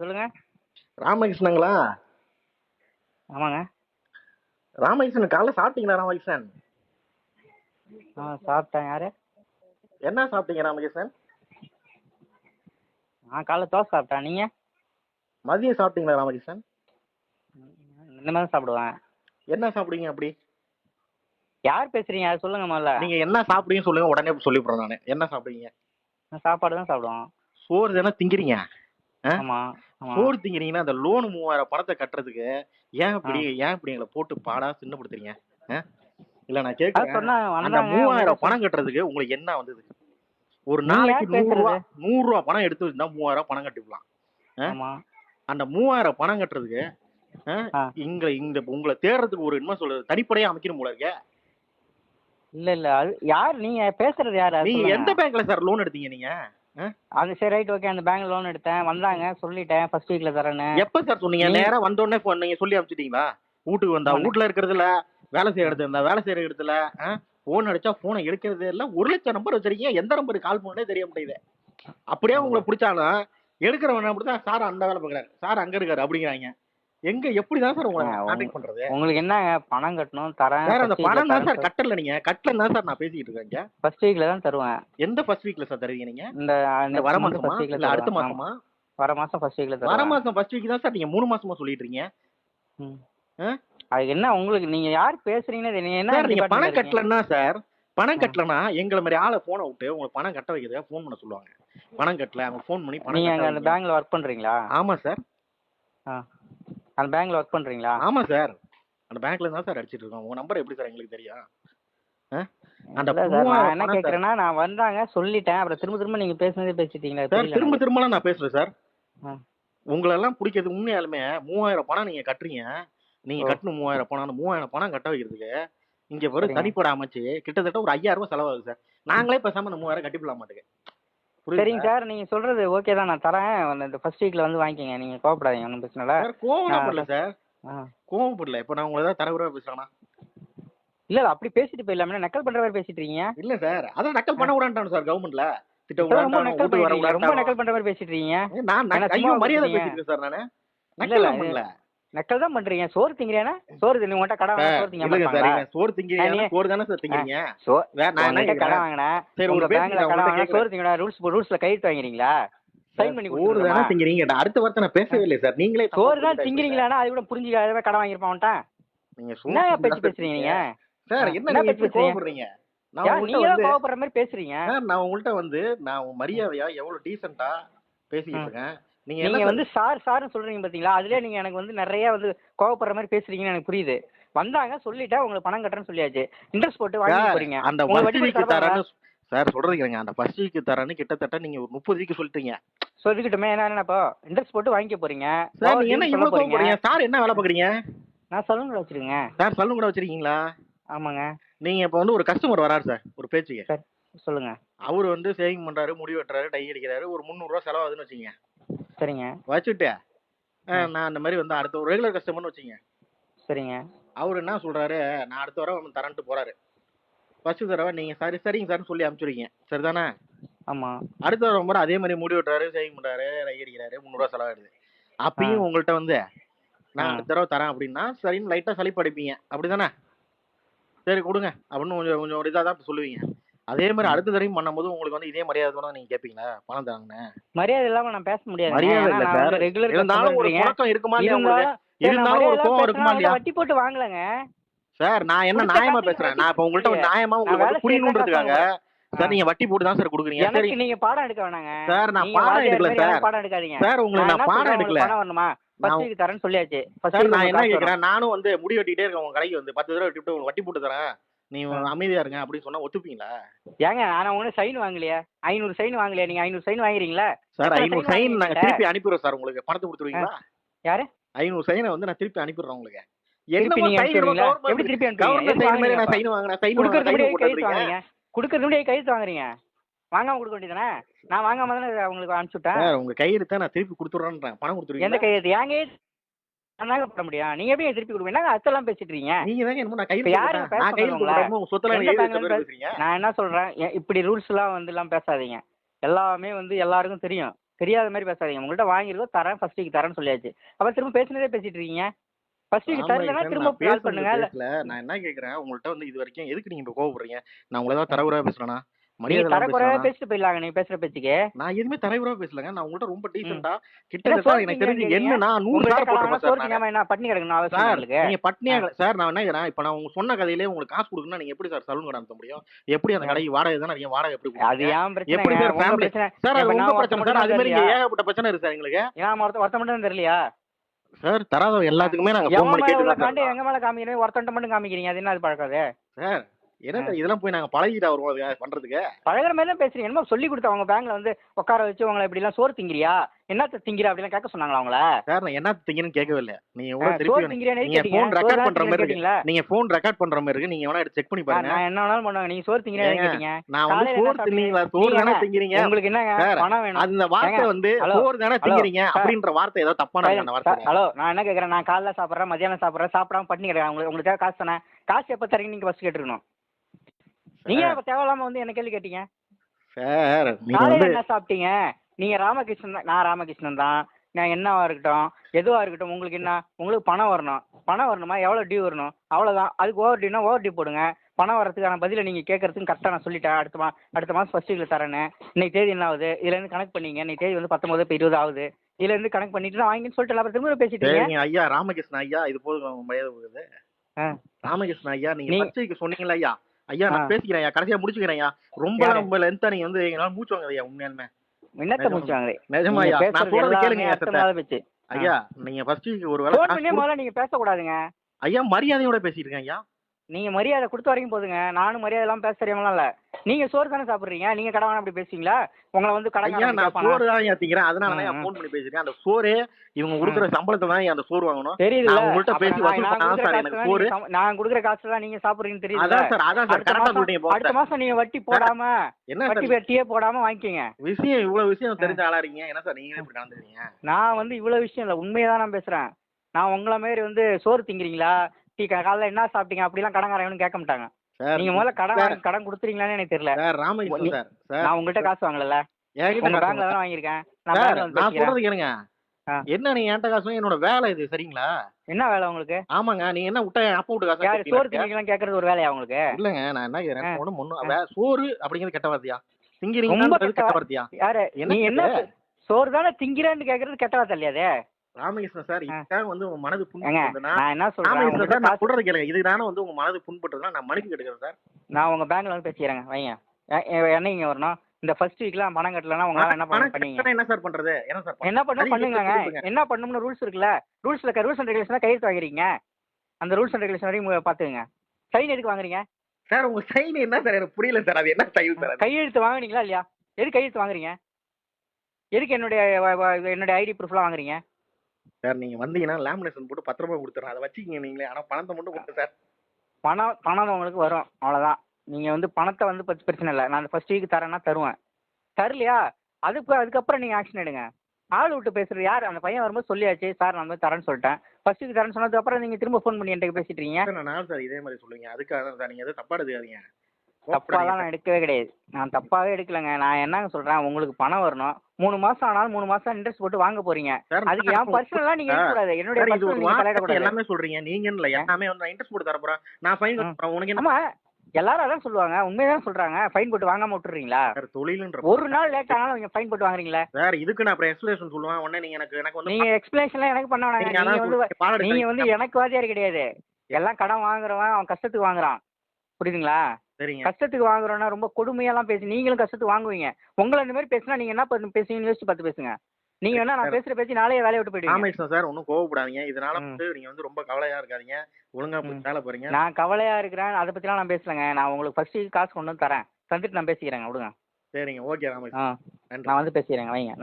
சொல்லுங்க. ராமகிருஷ்ணங்களா? ஆமாங்க. ராமகிருஷ்ணன் காலைல சாப்பிட்டீங்களா ராமகிருஷ்ணன்? ஆ சாப்பிட்டேன். யாரு? என்ன சாப்பிட்டீங்க ராமகிருஷ்ணன்? நான் காலைல தோசை சாப்பிட்டேன். நீங்க? மதியம் சாப்பிட்டீங்களா ராமகிருஷ்ணன்? இந்த மாதிரி சாப்பிடுவேன். என்ன சாப்பிடுவீங்க அப்படி? யார் பேசுறீங்க? அது சொல்லுங்க முதல்ல. நீங்க என்ன சாப்பிடுவீங்கன்னு சொல்லுங்க. உடனே சொல்லிவிடுறேன் நானு. என்ன சாப்பிடுவீங்க? நான் சாப்பாடு தான் சாப்பிடுவோம் சோறு தானே திங்கிறீங்க? ஆமா. திங்கிறீங்கன்னா அந்த லோன் மூவாயிரம் பணத்தை கட்டுறதுக்கு ஏன் இப்படி ஏன் இப்படி எங்களை போட்டு பாடா சின்னப்படுத்துறீங்க? இல்ல நான் கேட்கறேன் அந்த மூவாயிரம் பணம் கட்டுறதுக்கு உங்களுக்கு என்ன வந்தது? ஒரு நாளைக்கு நூறு ரூபா? நூறு ரூபா பணம் எடுத்து வச்சிருந்தா மூவாயிரம் பணம் கட்டிக்கலாம் அந்த மூவாயிரம் பணம் கட்டுறதுக்கு. இங்க இந்த உங்களை தேடுறதுக்கு ஒரு என்ன சொல்றது தனிப்படையா அமைக்கணும் போல இருக்கே. இல்ல இல்ல யார் நீங்க பேசுறது யாரு நீங்க. எந்த பேங்க்ல சார் லோன் எடுத்தீங்க நீங்க? அது சரி ரைட் ஓகே அந்த பேங்க் லோன் எடுத்தேன். வந்தாங்க சொல்லிட்டேன் ஃபர்ஸ்ட் வீக்ல தரேன்னு. எப்ப சார் சொன்னீங்க? நேரா வந்த உடனே phone நீங்க சொல்லி அனுப்பிச்சிட்டீங்களா? வீட்டுக்கு வந்தா. வீட்டுல இருக்கிறதுல வேலை செய்யற இடத்துல இருந்தா வேலை செய்யற இடத்துல போன் அடிச்சா போனை எடுக்கிறது எல்லாம் ஒரு லட்சம் நம்பர் வச்சிருக்கீங்க. எந்த நம்பருக்கு கால் பண்ணே தெரிய மாட்டேங்குது. அப்படியே உங்களுக்கு பிடிச்சாலும் எடுக்கிறவன் அப்படிதான் சார் அந்த வேலை பார்க்கறாரு. சார் அங்க இருக்காரு அப்படிங்கிறாங்க. எங்க எப்படிதான் சார் உங்களை கான்டாக்ட் பண்றது உங்களுக்கு என்னங்க பணம் கட்டணும் தரேன் சார் அந்த பணம் தான் சார் கட்டல நீங்க கட்டல தான் சார் நான் பேசிக்கிட்டு இருக்கேன். ஃபர்ஸ்ட் வீக்ல தான் தருவேன் எந்த ஃபர்ஸ்ட் வீக்ல சார் தருவீங்க நீங்க இந்த வர மாசமா first week ல இல்ல அடுத்த. மாசமா. வர மாசம் ஃபர்ஸ்ட் வீக்ல வர மாசம் ஃபர்ஸ்ட் வீக் தான் சார் நீங்க மூணு மாசமா சொல்லிட்டு இருக்கீங்க? அது என்ன உங்களுக்கு நீங்க யார் பேசுறீங்கன்னு தெரியல. என்ன நீங்க பணம்? கட்டலன்னா சார் பணம் ஆ. கட்டலன்னா எங்களை மாதிரி ஆளை போனை விட்டு உங்களுக்கு பணம் கட்ட வைக்கிறதுக்கு ஃபோன் பண்ண சொல்லுவாங்க பணம் கட்டல அவங்க ஃபோன் பண்ணி பணம் நீங்க அந்த. பேங்க்ல ஒர்க் பண்றீங்களா ஆமா சார். அந்த பேங்க்ல ஒர்க் பண்றீங்களா? ஆமா சார். அந்த பேங்க்ல தான் சார் அடிச்சிட்டு இருக்கோம். உங்க நம்பர் எப்படி சார் எங்களுக்கு தெரியும்? அந்த நான் என்ன கேக்குறேன்னா நான் வந்தாங்க சொல்லிட்டேன். அப்புறம் திரும்ப திரும்ப நீங்க பேசுனதே பேசிட்டீங்களா சார் திரும்ப. திரும்பலாம் நான் பேசுறேன் சார். ஆ. உங்களை எல்லாம் பிடிக்கிறது உண்மையாலுமே மூவாயிரம் பணம் நீங்க கட்டுறீங்க. நீங்க. கட்டணும் மூவாயிரம் பணம். மூவாயிரம் பணம் கட்ட வைக்கிறதுக்கு இங்க சரிங்க. தனிப்பட அமைச்சு கிட்டத்தட்ட ஒரு ஐயாயிரம் ரூபாய் செலவாகுது சார். நாங்களே பேசாம அந்த மூவாயிரம் கட்டிப்பலாம் மாட்டேங்க சரிங்க சார் நீங்க சொல்றது ஓகே தான். நான் தரேன். இந்த ஃபர்ஸ்ட் வீக்ல வந்து வாங்கிக்கங்க. நீங்க கோவப்படாதீங்க ஒன்றும் பிரச்சனை இல்ல. சார் கோவம் நான் படல சார். ஆ. கோவம் படல இப்ப நான் உங்களை ஏதாவது தரவுரா பேசுறேனா? இல்ல அப்படி பேசிட்டு போயிடலாமே. நக்கல் பண்ற மாதிரி பேசிட்டு இருக்கீங்க? இல்ல சார் அதான் நக்கல் பண்ண விடான்ட்டானு சார் கவர்மெண்ட்ல ரொம்ப நக்கல் பண்ற மாதிரி பேசிட்டு இருக்கீங்க. நான் மரியாதை? பேசிட்டு சார் நானு. இல்ல, நக்கல் இல்ல, பண்ணல நக்கல் தான் பண்றீங்க. சோறு திங்கிறேனா சோறு திங்க உங்கள்கிட்ட கடை வாங்க சோறு திங்க? இவன் சோறு திங்கிறீங்க நீ- சோறு தானே சார் திங்கிறீங்க? சோ வேற நான் என்ன கடை வாங்கினேன் சரி உங்க பேங்க்ல கடை வாங்கினா சோறு திங்கடா ரூல்ஸ் ரூல்ஸ்ல கையெழுத்து வாங்குறீங்களா சைன் பண்ணி சோறு தானே திங்கிறீங்க. அடுத்த வார்த்தை நான் பேசவே இல்லை சார். நீங்களே சோறு தான் திங்கிறீங்களானா அது கூட புரிஞ்சுக்காத கடை வாங்கிருப்பான் அவன்கிட்ட நீங்க சோறு பேச்சு பேசுறீங்க? நீங்க சார் என்ன பேச்சு? கோவப்படுறீங்க? நான் நீங்க கோவப்படுற மாதிரி பேசுறீங்க? சார் நான் உங்கள்கிட்ட வந்து நான் மரியாதையா எவ்வளவு டீசெண்டா பேசிக்கிட்டு. இருக்கேன். நீங்க என்ன நீங்க சார் வந்து சார் சார்னு சொல்றீங்க பாத்தீங்களா? அதுலயே நீங்க எனக்கு வந்து நிறைய வந்து கோவப்படுற மாதிரி பேசுறீங்கன்னு எனக்கு புரியுது. வந்தாங்க சொல்லிட்டேன் உங்களுக்கு பணம் கட்டுறேன்னு சொல்லியாச்சு. இன்ட்ரெஸ்ட் போட்டு வாங்கி சார், போறீங்க. அந்த உங்க ஃபர்ஸ்ட் வட்டி வீக் போட்டு தரேன்னு சார் சொல்றது கேளுங்க அந்த ஃபர்ஸ்ட் வீக் தரேன்னு கிட்டத்தட்ட நீங்க ஒரு முப்பது வீக் சொல்லிட்டீங்க. சொல்லிக்கிட்டுமே என்ன என்னப்போ? இன்ட்ரெஸ்ட் போட்டு வாங்கிக்க போறீங்க. சார் நீங்க என்ன இவ்வளவு போறீங்க. சார் என்ன வேலை பாக்குறீங்க? நான் சலூன்ல வச்சிருக்கேங்க. சார் சலூன் கூட வச்சிருக்கீங்களா? ஆமாங்க. நீங்க இப்ப வந்து ஒரு கஸ்டமர் வராரு சார் ஒரு பேச்சுக்கு. சொல்லுங்க. அவர் வந்து சேவிங் பண்றாரு முடி வெட்டுறாரு டை அடிக்கிறாரு ஒரு முந்நூறு ரூபா செலவாகுதுன்னு வச்சுங்க சரிங்க. வச்சுட்டு. நான் அந்த மாதிரி வந்து அடுத்த ஒரு ரெகுலர் கஸ்டமர்னு வச்சுங்க சரிங்க. அவர் என்ன சொல்றாரு நான் அடுத்த வந்து தரேன்ட்டு போறாரு. ஃபர்ஸ்ட் தடவை நீங்க சரி சரிங்க சார்னு சொல்லி அனுப்பிச்சுருக்கீங்க. சரிதானே? ஆமா. அடுத்த தடவை முறை அதே மாதிரி முடி வெட்டுறாரு சேவிங் பண்றாரு டை அடிக்கிறாரு முந்நூறுவா செலவாயிடுது. அப்பயும் உங்கள்கிட்ட வந்து நான். அடுத்த தடவை தரேன் அப்படின்னா சரின்னு லைட்டா சளிப்பு அடிப்பீங்க அப்படிதானே? சரி கொடுங்க. அப்படின்னு கொஞ்சம் கொஞ்சம் ஒரு இதாக தான் சொல்லுவீங்க. அதே மாதிரி அடுத்த தடவையும் பண்ணும்போது உங்களுக்கு வந்து இதே மரியாதை நீங்க கேட்பீங்களா பணம் தராங்கன்னு மரியாதை இல்லாம நான் பேச முடியாது. மரியாதை இல்ல சார். ரெகுலர் இருந்தாலும் ஒரு புழக்கம் இருக்குமா இல்லையா இருந்தாலும் ஒரு கோவம் இருக்குமா இல்லையா? வட்டி போட்டு வாங்கலங்க. சார் நான் என்ன நியாயமா பேசுறேன்? வட்டி நான் இப்ப உங்கள்ட்ட நியாயமா உங்களுக்கு புரியணுன்றதுக்காக சார் நீங்க வட்டி போட்டு தான் சார் கொடுக்குறீங்க. சரி. நீங்க பாடம் எடுக்க வேணாங்க. சார் நான் பாடம் எடுக்கல சார். பாடம் எடுக்காதீங்க. சார் உங்களுக்கு நான் பாடம் எடுக்கல. பணம் வரணுமா? வீக் தரேன்னு சொல்லியாச்சு. சார் நான் என்ன. கேக்குறேன்? நானும் வந்து முடி வெட்டிட்டே இருக்கேன். உங்க கடைக்கு வந்து பத்து தடவை வெட்டிட்டு உங்களுக்கு வட்டி போட்டு தரேன். நீ. அமைதியா இருங்க அப்படின்னு சொன்னா ஒத்துப்பீங்களா? ஏங்க நான் ஒன்றும் சைன் வாங்கலையா. ஐநூறு சைன் வாங்கலையா. நீங்க ஐநூறு சைன் வாங்குறீங்களா? சார் ஐநூறு சைன் நாங்க? திருப்பி அனுப்பிடுறோம் சார் உங்களுக்கு. பணத்தை கொடுத்துருவீங்களா யாரு? ஐநூறு சைனை வந்து நான் திருப்பி அனுப்பிடுறேன் உங்களுக்கு. கையெழுத்து வாங்குறீங்க. வாங்காம கொடுக்க வேண்டியதானே நான் வாங்காம தானே உங்களுக்கு அனுப்பிச்சு விட்டேன். சார் உங்க கையெழுத்த நான் திருப்பி கொடுத்துறேன்றேன் பணம் எந்த கொடுத்துருவீங்களா கையெழுத்து? என் கையெழுத்து தாங்க போட முடியும். நீங்க எப்படி திருப்பி கொடுப்பீங்க? நாங்க அத்தெல்லாம் பேசிட்டு இருக்கீங்க நீங்க தாங்க என்னமோ நான் பேசுறீங்க? என்ன சொல்றேன்? இப்படி ரூல்ஸ் எல்லாம் வந்து எல்லாம் பேசாதீங்க. எல்லாமே வந்து எல்லாருக்கும் தெரியும். தெரியாத மாதிரி பேசாதீங்க. உங்கள்கிட்ட வாங்கியிருக்கோம் தரேன். ஃபர்ஸ்ட் வீக் தரேன்னு சொல்லியாச்சு. அப்புறம் திரும்ப பேசினதே பேசிட்டு இருக்கீங்க. ஃபர்ஸ்ட் வீக் ராமகிருஷ்ணன், திரும்ப கால் பண்ணுங்க. இல்ல. நான் என்ன கேக்குறேன்? உங்கள்ட்ட வந்து இது வரைக்கும் எதுக்கு நீங்க இப்ப கோவப்படுறீங்க? நான் உங்களை ஏதாவது தரவுறா பேசுறேனா? நீங்க தரக்குறையா? பேசிட்டு போயிடலாங்க நீங்க பேசுற பேச்சுக்கு. நான் எதுவுமே தரவுறா பேசலங்க. நான் உங்கள்ட்ட ரொம்ப டீசெண்டா என்ன கிட்டத்தட்ட எனக்கு தெரிஞ்சு கேக்குறீங்க? என்னன்னா நூறு நானு. என்ன பட்னி கிடக்கணும் சார் உங்களுக்கு நீங்க பட்னியா சார் நான் என்ன இப்ப நான் உங்க சொன்ன கதையிலே உங்களுக்கு காசு கொடுக்கணும்னா நீங்க எப்படி சார் சலூன் கடை நடத்த முடியும்? எப்படி அந்த கடைக்கு வாடகை தானே நீங்க வாடகை எப்படி அது? ஏன் பிரச்சனை? எப்படி சார் உங்க family? பிரச்சனை. சார் அது இப்ப உங்க நான் பிரச்சனை ஒருத்தன் சார் அது மாதிரி மட்டும் இங்க ஏகப்பட்ட பிரச்சனை இருக்கு சார் எங்களுக்கு. ஏன் ஒருத்த மட்டும் தான் தெரியலையா? சார் தராத எல்லாத்துக்குமே நாங்க ஃபோன் பண்ணி கேட்டு எங்க மேல காமிக்கிறீங்க? ஒருத்தன்ட்ட மட்டும் காமிக்கிறீங்க? அது என்ன அது பழக்கம் அது? சார் என்ன இதெல்லாம் போய் நாங்க பழகிட்டா வருவோம் அது பண்றதுக்கு? பழகுற மாதிரி தான் பேசுறீங்க. என்னமோ சொல்லி கொடுத்த அவங்க பேங்க்ல வந்து உட்கார வச்சு உங்களை இப்படி எல்லாம் சோறு திங்கிறியா? என்னத்த திங்கிற அப்படிலாம் கேட்க சொன்னாங்களா அவங்கள? சார் நான் என்ன திங்கன்னு கேட்கவே இல்ல. நீங்க எவ்வளவு திருப்பி நீங்க record தான் பண்ற மாதிரி இருக்கு. நீங்க போன் ரெக்கார்ட் பண்ற மாதிரி இருக்கு. நீங்க வேணா எடுத்து செக் பண்ணி பாருங்க. நான் என்ன வேணாலும் பண்ணுவாங்க நீங்க சோறு திங்கிறேன்னு ஏங்க, கேட்டீங்க? நான் வந்து என்ன சோறு தின்னீங்களா சோறு தானே என்ன? திங்கிறீங்க? உங்களுக்கு என்னங்க பணம் வேணும்? அந்த வார்த்தை வந்து சோறு தானே திங்கிறீங்க. அப்படின்ற வார்த்தை ஏதோ தப்பான அந்த வார்த்தை. ஹலோ நான் என்ன கேக்குறேன் நான் காலைல சாப்பிட்றேன் மதியானம் சாப்பிட்றேன் சாப்பிடாம பண்ணி கிடையாது உங்களுக்கு உங்களுக்கு காசு தானே? காசு எப்போ தரீங்க நீங்க ஃபர்ஸ்ட் கேட்டுருக்கணும். நீங்க அப்ப தேவையில்லாம வந்து என்ன கேள்வி கேட்டீங்க? சார் என்ன சாப்பிட்டீங்க? நீங்க ராமகிருஷ்ணன் நான் ராமகிருஷ்ணன் தான். நான் என்னவா இருக்கட்டும் எதுவா இருக்கட்டும் உங்களுக்கு என்ன உங்களுக்கு பணம் வரணும். பணம் வரணுமா? எவ்வளோ டியூ வரணும்? அவ்வளோதான் அதுக்கு ஓவர் டியூனா ஓவர் டியூ போடுங்க. பணம் வரதுக்கான பதிலை நீங்க கேட்கறதுக்கு கரெக்டாக நான் சொல்லிட்டேன். அடுத்த மா அடுத்த மாதம் ஃபர்ஸ்ட் வீக்கில் தரேன்னு. இன்னைக்கு தேதி என்ன ஆகுது? இதுல இருந்து கணக்கு பண்ணீங்க. இன்னைக்கு தேதி வந்து பத்தொன்பது இப்போ இருபது ஆகுது. இதுல இருந்து கணக்கு பண்ணிட்டு நான் வாங்கின்னு சொல்லிட்டு அப்புறம் திரும்ப பேசிட்டு ஐயா ராமகிருஷ்ணன் ஐயா இது போதும் மரியாதை. ராமகிருஷ்ணன் ஐயா நீங்க சொன்னீங்களா ஐயா. ஐயா. நான் பேசிக்கிறேன் ஐயா கடைசியா முடிச்சுக்கிறேன் ஐயா. ரொம்ப? ரொம்ப லென்த்தா நீங்க வந்து எங்களால மூச்சு வாங்குது ஐயா உண்மையாலுமே. என்னத்த. முடிச்சு வாங்குறீங்க? நிஜமா ஐயா. நான் சொல்றது கேளுங்க ஐயா ஐயா நீங்க ஃபர்ஸ்ட் ஒரு வேளை நீங்க பேசக்கூடாதுங்க. ஐயா மரியாதையோட பேசிட்டு இருக்கேன் ஐயா. நீங்க மரியாதை கொடுத்த வரைக்கும் போதுங்க. நானும் மரியாதை எல்லாம் பேச தெரியாமலாம் இல்ல நீங்க சோறு தானே சாப்பிடுறீங்க? நீங்க கடை அப்படி பேசுவீங்களா? உங்களை வந்து கடை நான் சோறு தான் திங்கிறேன் அதனால தான். ஃபோன் பண்ணி பேசிருக்கேன் அந்த சோறு இவங்க கொடுக்குற சம்பளத்தை தான் அந்த சோறு வாங்கணும்? தெரியுது நான் உங்கள்ட்ட பேசி சார் எனக்கு சோறு. நான் கொடுக்குற காசு தான் நீங்க சாப்பிடுறீங்கன்னு தெரியுது அதான் சார் அதான் சார் அடுத்த கரெக்டா மாசம் சொல்லிட்டீங்க அடுத்த போங்க மாசம் நீங்க வட்டி போடாம என்ன வட்டி வெட்டியே போடாம வாங்கிக்கோங்க. விஷயம் இவ்வளவு விஷயம் தெரிஞ்ச ஆளா இருக்கீங்க. என்ன சார் நீங்களே இப்படி நடந்துக்கிறீங்க? நான் வந்து இவ்வளவு விஷயம் இல்ல உண்மையை தான் நான் பேசுறேன். நான் உங்களை மாதிரி வந்து சோறு திங்கிறீங்களா? டீ காலைல என்ன சாப்பிட்டீங்க? அப்படிலாம் கடங்காரங்கன்னு கேட்க மாட்டாங்க. நீங்க முதல்ல கடன் கடன் கொடுத்துறீங்களான்னு எனக்கு தெரியல. நீ- நான் உங்கள்கிட்ட காசு வாங்கல உங்க பேங்க்ல. தானே வாங்கியிருக்கேன். நான் சொல்றது கேளுங்க. என்ன நீங்க என்கிட்ட காசு என்னோட வேலை இது சரிங்களா? என்ன வேலை உங்களுக்கு? ஆமாங்க நீங்க என்ன விட்டா அப்பா விட்டு காசு யாரு? சோறு திங்கிறீங்களான்னு கேட்கறது ஒரு வேலையா உங்களுக்கு? இல்லங்க நான் என்ன கேக்குறேன் ஆ. வே- சோறு அப்படிங்கிறது கெட்ட வார்த்தையா? ரொம்ப திங்கிறீங்கன்றது கெட்ட வார்த்தையா? யாரு நீ என்ன? சோறு தானே திங்கிறேன்னு கேட்கறது கெட்ட வார்த்தை இல்லையா அது? ராமகிருஷ்ணன் சார். இதுதான் வந்து உங்க மனது நான் என்ன சொல்றேன் சார் நான் சொல்றது கேளுங்க. இதுதானே வந்து உங்க மனது புண்பட்டுதுன்னா நான் மன்னிப்பு கேட்டுக்கிறேன் சார். நான் உங்க பேங்க்ல வந்து பேசிக்கிறேங்க வைங்க. என்னைக்கு வரணும்? இந்த ஃபர்ஸ்ட் வீக்ல பணம் கட்டலன்னா உங்களால என்ன பண்ண பண்ணீங்க? என்ன சார் பண்றது? என்ன சார்? என்ன நீங்க சொல்லுங்க. என்ன பண்ணணும்னு ரூல்ஸ் இருக்குல்ல? ரூல்ஸ்ல ரூல்ஸ் அண்ட் ரெகுலேஷன் கையெழுத்து வாங்குறீங்க அந்த ரூல்ஸ் அண்ட் ரெகுலேஷன் வரையும் பாத்துக்கங்க. சைன் எதுக்கு வாங்குறீங்க? சார் உங்க சைன் என்ன சார்? எனக்கு புரியல சார். அது என்ன சைன் சார்? கையெழுத்து வாங்குனீங்களா இல்லையா? எதுக்கு கையெழுத்து வாங்குறீங்க? எதுக்கு என்னுடைய என்னுடைய ஐடி ப்ரூஃப்லாம் வாங்குறீங்க? சார் நீங்க வந்தீங்கன்னா லேமினேஷன் போட்டு பத்து ரூபாய் கொடுத்துறேன். அதை வச்சுக்கீங்க நீங்களே. ஆனா பணத்தை மட்டும் கொடுத்து சார் பணம் பணம் உங்களுக்கு வரும். அவ்வளோதான் நீங்கள் வந்து பணத்தை வந்து பிரச்சனை இல்லை. நான் ஃபர்ஸ்ட் வீக் தரேன்னா தருவேன். தரலையா? அதுக்கு அதுக்கப்புறம் நீங்கள் ஆக்ஷன் எடுங்க. ஆள் விட்டு பேசுறது யார்? அந்த பையன் வரும்போது சொல்லியாச்சு. சார் நான் வந்து தரேன்னு சொல்லிட்டேன். ஃபர்ஸ்ட் வீக் தரேன்னு சொன்னதுக்கு அப்புறம் நீங்கள் திரும்ப ஃபோன் பண்ணி என்கிட்ட பேசிட்டு இருக்கீங்க? நான் சார் இதே மாதிரி சொல்லுவீங்க. அதுக்காக தான் சார் நீங்க எதுவும் தப்பா எடுக்காதீங்க தப்பாலாம் நான் எடுக்கவே கிடையாது. நான் தப்பாவே எடுக்கலைங்க. நான் என்னங்க சொல்கிறேன் உங்களுக்கு பணம் வரணும். மூணு மாதம் ஆனாலும் மூணு மாதம் இன்ட்ரெஸ்ட் போட்டு வாங்க போறீங்க. அதுக்கு என் என்னுடைய பர்சனல் நீங்கள் வார்த்தை தலையிடக்கூடாது எல்லாமே சொல்றீங்க. நீங்க இல்ல எல்லாமே வந்து இன்ட்ரெஸ்ட் போட்டு தரப்போறேன் நான் ஃபைன். கட்டுறேன் உனக்கு என்ன? எல்லாரும் அதான் சொல்லுவாங்க. உண்மையதான் சொல்றாங்க. ஃபைன் போட்டு வாங்காம விட்டுறீங்களா? தொழிலுன்ற ஒரு நாள் லேட் ஆனாலும் நீங்க ஃபைன் போட்டு வாங்குறீங்களா? சார் இதுக்கு நான் அப்புறம் எக்ஸ்பிளேஷன் சொல்லுவேன். உடனே நீங்க எனக்கு எனக்கு வந்து நீங்க எக்ஸ்பிளேஷன்லாம் எனக்கு பண்ண வேணாங்க. நீங்க நீங்க நீங்க. வந்து எனக்கு வாதியார் கிடையாது. எல்லாம் கடன் வாங்குறவன் அவன் கஷ்டத்துக்கு வாங்குறான். புரியுதுங்களா? சரிங்க. கஷ்டத்துக்கு வாங்குறோம்னா ரொம்ப கொடுமையெல்லாம் பேசி நீங்களும் கஷ்டத்துக்கு வாங்குவீங்க. உங்களை இந்த மாதிரி பேசினா நீங்க என்ன பண்ணு- பேசுவீங்கன்னு யோசிச்சு பார்த்து பேசுங்க. நீங்க வேணா நான் பேசுற பேச்சு நாளையே வேலையை விட்டு போயிடுவீங்க. சார் ஒன்றும் கோவப்படாதீங்க. இதனால. வந்து நீங்க வந்து ரொம்ப கவலையா இருக்காதீங்க. ஒழுங்கா. வேலை போறீங்க நான் கவலையா இருக்கிறேன். அதை பத்திலாம் நான் பேசலங்க. நான் உங்களுக்கு ஃபர்ஸ்ட் காசு கொண்டு வந்து தரேன். தந்துட்டு நான் பேசிக்கிறேங்க. விடுங்க. சரிங்க. ஓகே நன்றி. நான் வந்து பேசிக்கிறேங்க. வைங்க.